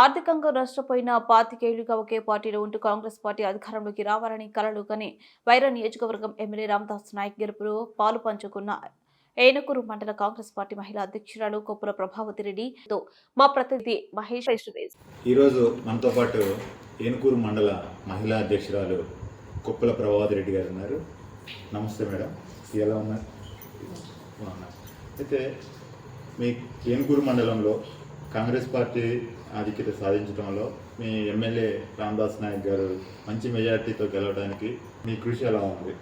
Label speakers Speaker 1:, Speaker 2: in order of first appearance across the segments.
Speaker 1: ఆర్థికంగా నష్టపోయిన పాతికేళ్ళుగా ఒకే పార్టీలో ఉంటూ కాంగ్రెస్ పార్టీ అధికారంలోకి రావాలని కలలు కని వైరా నియోజకవర్గం ఎమ్మెల్యే రామదాస్ నాయక్ గెలుపులో పాలు పంచుకున్న ఏనకూరు మండల కాంగ్రెస్ పార్టీ మహిళా అధ్యక్షురాలు కొప్పుల ప్రభావతి రెడ్డితో మా ప్రతినిధి మహేష్
Speaker 2: ఈరోజు మనతో పాటు ఏనుకూరు మండల మహిళా అధ్యక్షురాలు కొప్పుల ప్రభావతి రెడ్డి గారు ఉన్నారు. నమస్తే మేడం. ఎలా ఉన్నారు? అయితే మీ ఏనుకూరు మండలంలో కాంగ్రెస్ పార్టీ ఆధిక్యత సాధించడంలో మీ ఎమ్మెల్యే రామదాస్ నాయక్ గారు మంచి మెజార్టీతో గెలవడానికి మీ కృషి ఎలా ఉంది?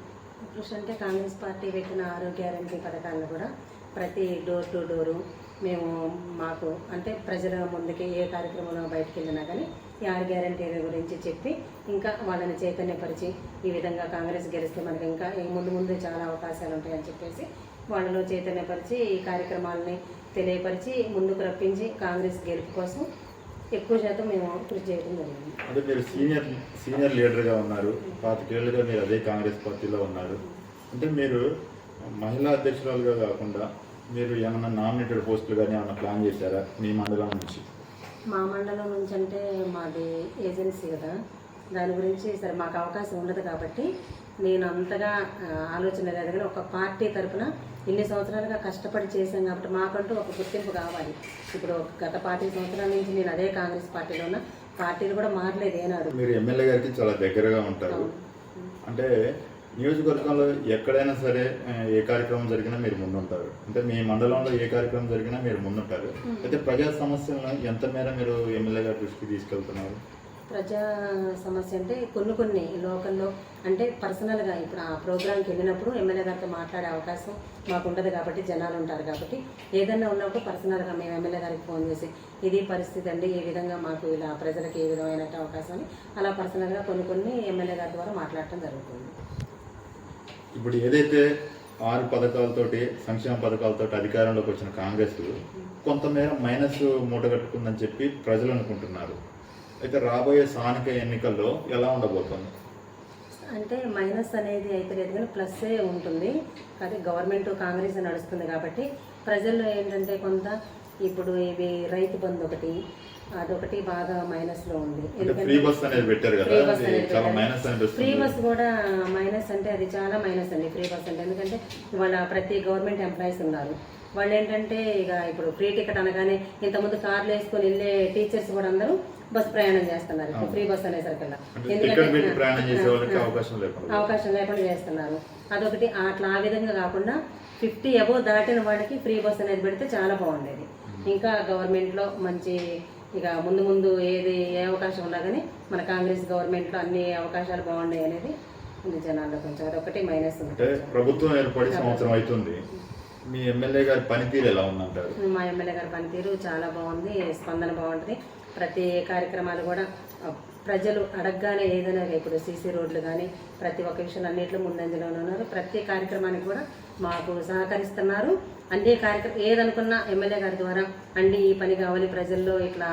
Speaker 3: కృషి అంటే కాంగ్రెస్ పార్టీ పెట్టిన ఆరోగ్య గ్యారంటీ పథకాలను కూడా ప్రతి డోర్ టు డోరు మేము మాకు అంటే ప్రజల ముందుకి ఏ కార్యక్రమంలో బయటకు వెళ్ళినా కానీ ఈ ఆరు గ్యారంటీల గురించి చెప్పి ఇంకా వాళ్ళని చైతన్యపరిచి ఈ విధంగా కాంగ్రెస్ గెలిస్తే మనకి ఇంకా ముందు ముందు చాలా అవకాశాలు ఉంటాయని చెప్పేసి వాళ్ళలో చైతన్యపరిచి ఈ కార్యక్రమాలని తెలియపరిచి ముందుకు రప్పించి కాంగ్రెస్ గెలుపు కోసం ఎక్కువ శాతం మేము కృషి చేయడం జరిగింది.
Speaker 2: అంటే మీరు సీనియర్ సీనియర్ లీడర్గా ఉన్నారు. పాతికేళ్ళుగా మీరు అదే కాంగ్రెస్ పార్టీలో ఉన్నారు. అంటే మీరు మహిళా అధ్యక్షురాలుగా కాకుండా మీరు ఏమైనా నామినేటెడ్ పోస్టులు కానీ ఏమైనా ప్లాన్ చేశారా? మీ మండలం నుంచి.
Speaker 3: మా మండలం నుంచి అంటే మాది ఏజెన్సీ కదా. దాని గురించి సరే మాకు అవకాశం ఉండదు కాబట్టి నేను అంతగా ఆలోచన లేదు. కానీ ఒక పార్టీ తరపున ఇన్ని సంవత్సరాలుగా కష్టపడి చేశాం కాబట్టి మాకంటూ ఒక గుర్తింపు కావాలి. ఇప్పుడు గత పార్టీ సంవత్సరాల నుంచి నేను అదే కాంగ్రెస్ పార్టీలో ఉన్న పార్టీలు కూడా మారలేదు ఏనాడు.
Speaker 2: మీరు ఎమ్మెల్యే గారికి చాలా దగ్గరగా ఉంటారు. అంటే నియోజకవర్గంలో ఎక్కడైనా సరే ఏ కార్యక్రమం జరిగినా మీరు ముందుంటారు. అంటే మీ మండలంలో ఏ కార్యక్రమం జరిగినా మీరు ముందుంటారు. అయితే ప్రజా సమస్యలను ఎంత మేర మీరు ఎమ్మెల్యే గారి దృష్టికి తీసుకెళ్తున్నారు?
Speaker 3: ప్రజా సమస్య అంటే కొన్ని కొన్ని లోకల్లో అంటే పర్సనల్గా ఇప్పుడు ఆ ప్రోగ్రామ్కి వెళ్ళినప్పుడు ఎమ్మెల్యే గారితో మాట్లాడే అవకాశం మాకు ఉండదు కాబట్టి జనాలు ఉంటారు కాబట్టి ఏదన్నా ఉన్నప్పుడు పర్సనల్గా మేము ఎమ్మెల్యే గారికి ఫోన్ చేసి ఇది పరిస్థితి అండి ఈ విధంగా మాకు ఇలా ప్రజలకు ఏ విధమైన అవకాశం అని అలా పర్సనల్గా కొన్ని కొన్ని ఎమ్మెల్యే గారి ద్వారా మాట్లాడటం జరుగుతుంది.
Speaker 2: ఇప్పుడు ఏదైతే ఆరు పథకాలతోటి సంక్షేమ పథకాలతోటి అధికారంలోకి వచ్చిన కాంగ్రెస్ కొంతమేర మైనస్ మూటగట్టుకుందని చెప్పి ప్రజలు అనుకుంటున్నారు. అయితే రాబోయే స్థానిక ఎన్నికల్లో ఎలా ఉండబోతుంది?
Speaker 3: అంటే మైనస్ అనేది అయితే లేదు కానీ ప్లస్సే ఉంటుంది. కానీ గవర్నమెంట్ కాంగ్రెస్ నడుస్తుంది కాబట్టి ప్రజల్లో ఏంటంటే కొంత ఇప్పుడు ఇవి రైతు బంధు ఒకటి అదొకటి బాగా మైనస్లో ఉంది.
Speaker 2: అంటే ఫ్రీ బస్ అనేది పెట్టారు కదా
Speaker 3: ఫ్రీ బస్
Speaker 2: చాలా. మైనస్
Speaker 3: ఫ్రీ కూడా మైనస్ అంటే అది చాలా మైనస్ అండి ఫ్రీ బస్ అంటే. ఎందుకంటే వాళ్ళ ప్రతి గవర్నమెంట్ ఎంప్లాయీస్ ఉన్నారు. వాళ్ళు ఏంటంటే ఇక ఇప్పుడు ఫ్రీ టికెట్ అనగానే ఇంతకుముందు కార్లు వేసుకొని వెళ్ళే టీచర్స్ కూడా అందరూ బస్ ప్రయాణం చేస్తున్నారు ఇప్పుడు ఫ్రీ బస్ అనేసరికల్లా
Speaker 2: లేకుండా.
Speaker 3: అవకాశం లేకుండా చేస్తున్నారు. అదొకటి అట్లా ఆ విధంగా కాకుండా ఫిఫ్టీ అబోవ్ దాటిన వాడికి ఫ్రీ బస్ అనేది పెడితే చాలా బాగుండేది. ఇంకా గవర్నమెంట్లో మంచి ఇక ముందు ముందు ఏది ఏ అవకాశం ఉన్నా కానీ మన కాంగ్రెస్ గవర్నమెంట్లో అన్ని అవకాశాలు బాగున్నాయి అనేది ఉంది జనాల్లో కొంచెం అదొకటి మైనస్
Speaker 2: అంటే ప్రభుత్వం ఏర్పడి సంవత్సరం అవుతుంది. మీ ఎమ్మెల్యే గారి పనితీరు ఎలా ఉందంటారు?
Speaker 3: మా ఎమ్మెల్యే గారి పనితీరు చాలా బాగుంది స్పందన బాగుంటుంది. ప్రతి కార్యక్రమాలు కూడా ప్రజలు అడగగానే ఏదైనా ఇప్పుడు సీసీ రోడ్లు కానీ ప్రతి ఒక్క విషయంలో అన్నింటిలో ముందంజలోనే ఉన్నారు. ప్రతి కార్యక్రమానికి కూడా మాకు సహకరిస్తున్నారు. అన్ని కార్యక్రమం ఏదనుకున్నా ఎమ్మెల్యే గారి ద్వారా అండి ఈ పని కావాలి ప్రజల్లో ఇట్లా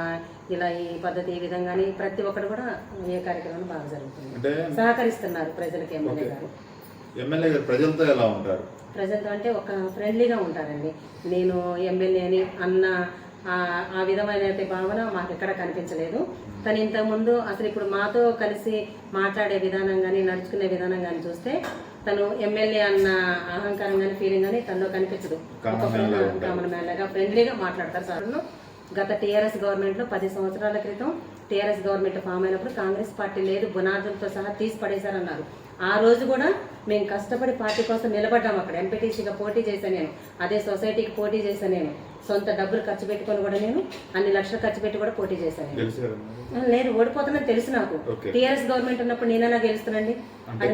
Speaker 3: ఇలా ఈ పద్ధతి ఈ విధంగానే ప్రతి ఒక్కరు కూడా ఏ కార్యక్రమం బాగా జరుగుతుంది
Speaker 2: అంటే
Speaker 3: సహకరిస్తున్నారు ప్రజలకి ఎమ్మెల్యే గారు.
Speaker 2: ఎమ్మెల్యే గారు ప్రజలతో ఎలా ఉంటారు?
Speaker 3: ప్రజలతో అంటే ఒక ఫ్రెండ్లీగా ఉంటారండి. నేను ఎమ్మెల్యేని అన్న ఆ- ఆ విధమైన భావన మాకు ఎక్కడ కనిపించలేదు. తను ఇంతకుముందు అసలు ఇప్పుడు మాతో కలిసి మాట్లాడే విధానం కానీ నడుచుకునే విధానం కానీ చూస్తే తను ఎమ్మెల్యే అన్న అహంకారం కానీ ఫీలింగ్ కానీ తనలో కనిపించదు. కామన్ మ్యాన్ లాగా ఫ్రెండ్లీగా మాట్లాడతారు సార్. గత టీఆర్ఎస్ గవర్నమెంట్లో పది సంవత్సరాల క్రితం టీఆర్ఎస్ గవర్నమెంట్ ఫామ్ అయినప్పుడు కాంగ్రెస్ పార్టీ లేదు బునాదులతో సహా తీసి పడేశారన్నారు ఆ రోజు కూడా మేము కష్టపడి పార్టీ కోసం నిలబడ్డాం అక్కడ. ఎంపీటీసీగా పోటీ చేశాను నేను. అదే సొసైటీకి పోటీ చేశాను నేను. సొంత డబ్బులు ఖర్చు పెట్టుకొని కూడా నేను అన్ని లక్షలు ఖర్చు పెట్టి కూడా పోటీ చేశాను నేను. లేదు ఓడిపోతానని తెలుసు నాకు. టీఆర్ఎస్ గవర్నమెంట్ ఉన్నప్పుడు నేనైనా గెలుస్తానండి.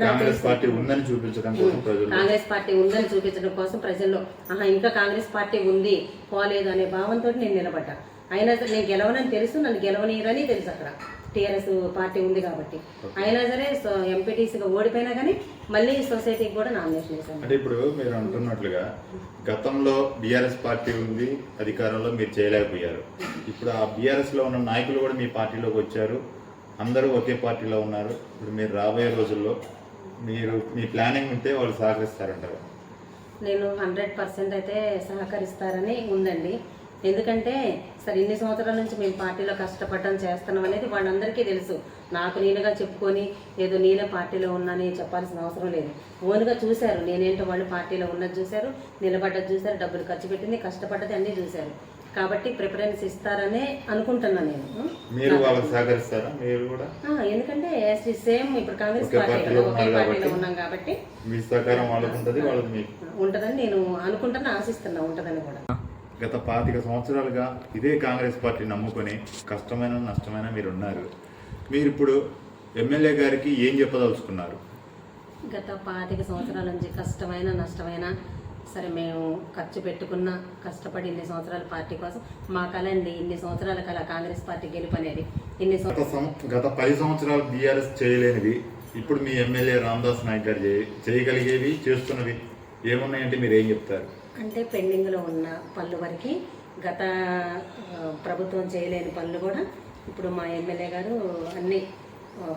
Speaker 2: కాంగ్రెస్. పార్టీ ఉందని చూపించడం కోసం ప్రజలు
Speaker 3: కాంగ్రెస్ పార్టీ ఉందని చూపించడం కోసం ప్రజల్లో. ఆహా ఇంకా కాంగ్రెస్ పార్టీ ఉంది. పోలేదు అనే భావంతో నేను నిలబడ్డా. అయినా నేను గెలవనని తెలుసు నన్ను గెలవనీయరని తెలుసు అక్కడ. టీఆర్ఎస్ పార్టీ ఉంది కాబట్టి. అయినా సరే ఎంపీటీసీగా ఓడిపోయినా కానీ మళ్ళీ సొసైటీకి కూడా నామినేషన్ వేశాను
Speaker 2: అంటే ఇప్పుడు మీరు అంటున్నట్లుగా గతంలో బీఆర్ఎస్ పార్టీ ఉంది అధికారంలో మీరు చేయలేకపోయారు. ఇప్పుడు ఆ బీఆర్ఎస్లో ఉన్న నాయకులు కూడా మీ పార్టీలోకి వచ్చారు. అందరూ ఒకే పార్టీలో ఉన్నారు. ఇప్పుడు మీరు రాబోయే రోజుల్లో మీరు మీ ప్లానింగ్ ఉంటే వాళ్ళు సహకరిస్తారంటారు.
Speaker 3: నేను హండ్రెడ్ పర్సెంట్ అయితే సహకరిస్తారని ఉందండి. ఎందుకంటే సరే ఇన్ని సంవత్సరాల నుంచి మేము పార్టీలో కష్టపడడం చేస్తున్నాం అనేది వాళ్ళందరికీ తెలుసు. నాకు నేనుగా చెప్పుకొని ఏదో నేనే పార్టీలో ఉన్నానని చెప్పాల్సిన అవసరం లేదు. ఓన్గా చూశారు. నేనేంటో వాళ్ళు పార్టీలో ఉన్నది చూశారు నిలబడ్డది చూశారు డబ్బులు ఖర్చు పెట్టింది కష్టపడ్డది అన్నీ చూశారు. కాబట్టి ప్రిఫరెన్స్ ఇస్తారనే అనుకుంటున్నా నేను.
Speaker 2: మీరు వాళ్ళకి సహకరిస్తారా? మీరు కూడా?
Speaker 3: ఎందుకంటే సేమ్ ఇప్పుడు కాంగ్రెస్
Speaker 2: పార్టీలో
Speaker 3: ఒకే పార్టీలో. ఉన్నాం కాబట్టి.
Speaker 2: మీ సహకారం వాళ్ళకు ఉంటుంది వాళ్ళకి మీకు
Speaker 3: ఉంటుందని నేను అనుకుంటున్నా ఆశిస్తున్నా ఉంటుందని కూడా.
Speaker 2: గత పాతిక సంవత్సరాలుగా ఇదే కాంగ్రెస్ పార్టీ నమ్ముకొని కష్టమైన నష్టమైన మీరు ఉన్నారు మీరు ఇప్పుడు ఎమ్మెల్యే గారికి ఏం చెప్పదలుచుకున్నారు?
Speaker 3: గత పాతిక సంవత్సరాల నుంచి కష్టమైన నష్టమైన సరే మేము ఖర్చు పెట్టుకున్న కష్టపడి ఇన్ని సంవత్సరాల పార్టీ కోసం మా కళ అండి ఇన్ని సంవత్సరాల కళ కాంగ్రెస్ పార్టీ గెలుపు అనేది ఇన్ని
Speaker 2: గత పది సంవత్సరాలు బీఆర్ఎస్ చేయలేనివి ఇప్పుడు మీ ఎమ్మెల్యే రామదాస్ నాయక్ గారు చేయ- చేయగలిగేవి చేస్తున్నవి ఏమున్నాయంటే మీరు ఏం చెప్తారు?
Speaker 3: అంటే పెండింగ్లో ఉన్న పనులు వరకు గత ప్రభుత్వం చేయలేని పనులు కూడా ఇప్పుడు మా ఎమ్మెల్యే గారు అన్ని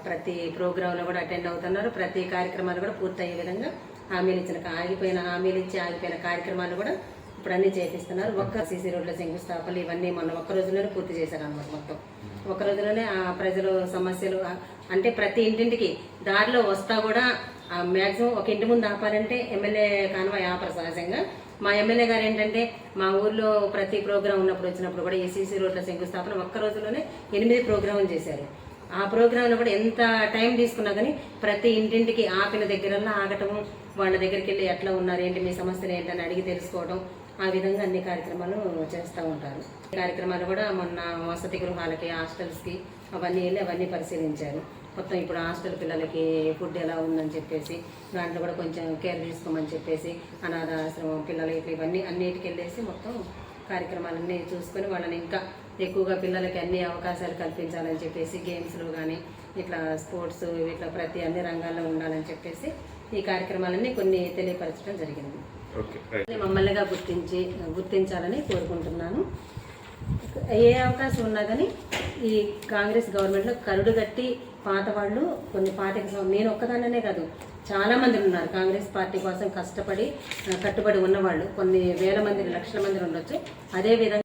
Speaker 3: ప్రతి ప్రోగ్రాంలో కూడా అటెండ్ అవుతున్నారు. ప్రతి కార్యక్రమాలు కూడా పూర్తయ్యే విధంగా హామీలు ఇచ్చిన ఆగిపోయిన హామీలు ఇచ్చి ఆగిపోయిన కార్యక్రమాలు కూడా ఇప్పుడు అన్ని చేపిస్తున్నారు. ఒక్క సీసీ రోడ్ల శంకుస్థాపనలు ఇవన్నీ మొన్న ఒక్క రోజులోనే పూర్తి చేశారు అన్నమాట మొత్తం. ఒక రోజులోనే ఆ ప్రజలు సమస్యలు అంటే ప్రతి ఇంటింటికి దారిలో వస్తా కూడా మ్యాక్సిమం ఒక ఇంటి ముందు ఆపాలంటే ఎమ్మెల్యే కాన్వాయ్ ఆపరు సహజంగా. మా ఎమ్మెల్యే గారు ఏంటంటే మా ఊర్లో ప్రతి ప్రోగ్రాం ఉన్నప్పుడు వచ్చినప్పుడు కూడా ఏసీసీ రోడ్ల శంకుస్థాపన ఒక్క రోజులోనే ఎనిమిది ప్రోగ్రాం చేశారు. ఆ ప్రోగ్రాంలో కూడా ఎంత టైం తీసుకున్నా కానీ ప్రతి ఇంటింటికి ఆపిన దగ్గరల్లా ఆగటము వాళ్ళ దగ్గరికి వెళ్ళి ఎట్లా ఉన్నారు ఏంటి మీ సమస్యలు ఏంటని అడిగి తెలుసుకోవడం ఆ విధంగా అన్ని కార్యక్రమాలు చేస్తూ ఉంటారు. ఈ కార్యక్రమాలు కూడా మొన్న వసతి గృహాలకి హాస్టల్స్కి అవన్నీ వెళ్ళి అవన్నీ పరిశీలించారు. మొత్తం ఇప్పుడు హాస్టల్ పిల్లలకి ఫుడ్ ఎలా ఉందని చెప్పేసి దాంట్లో కూడా కొంచెం కేర్ తీసుకోమని చెప్పేసి అనాథాశ్రమం పిల్లలకి ఇవన్నీ అన్నిటికి వెళ్ళేసి మొత్తం కార్యక్రమాలన్నీ చూసుకొని వాళ్ళని ఇంకా ఎక్కువగా పిల్లలకి అన్ని అవకాశాలు కల్పించాలని చెప్పేసి గేమ్స్లో కానీ ఇట్లా స్పోర్ట్స్ ఇట్లా ప్రతి అన్ని రంగాల్లో ఉండాలని చెప్పేసి ఈ కార్యక్రమాలన్నీ కొన్ని తెలియపరచడం జరిగింది. మమ్మల్నిగా గుర్తించి గుర్తించాలని కోరుకుంటున్నాను. ఏ అవకాశం ఉన్నా కానీ ఈ కాంగ్రెస్ గవర్నమెంట్లో కరుడు కట్టి పాత వాళ్ళు కొన్ని పాతిక నేను ఒక్కదాననే కాదు చాలా మంది ఉన్నారు. కాంగ్రెస్ పార్టీ కోసం కష్టపడి కట్టుబడి ఉన్నవాళ్ళు. కొన్ని వేల మంది లక్షల మంది ఉండొచ్చు. అదే విధంగా